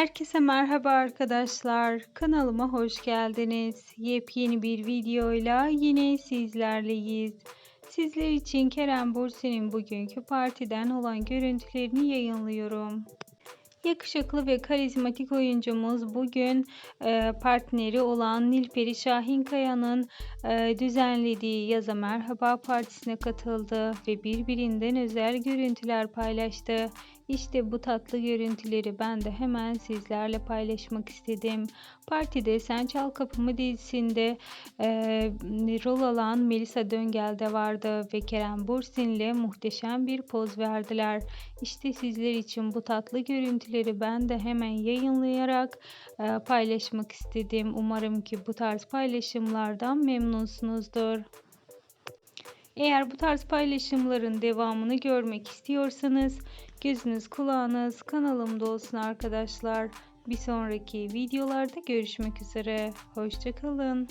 Herkese merhaba arkadaşlar. Kanalıma hoş geldiniz. Yepyeni bir videoyla yine sizlerleyiz. Sizler için Kerem Bürsin'in bugünkü partiden olan görüntülerini yayınlıyorum. Yakışıklı ve karizmatik oyuncumuz bugün e, partneri olan Nilperi Şahinkaya'nın e, düzenlediği Yaza Merhaba Partisi'ne katıldı ve birbirinden özel görüntüler paylaştı. İşte bu tatlı görüntüleri ben de hemen sizlerle paylaşmak istedim. Partide Sen Çal Kapımı dizisinde e, rol alan Melisa Döngel de vardı ve Kerem Bürsin'le muhteşem bir poz verdiler. İşte sizler için bu tatlı görüntüleri ben de hemen yayınlayarak e, paylaşmak istedim. Umarım ki bu tarz paylaşımlardan memnunsunuzdur. Eğer bu tarz paylaşımların devamını görmek istiyorsanız gözünüz kulağınız kanalımda olsun arkadaşlar. Bir sonraki videolarda görüşmek üzere. Hoşçakalın.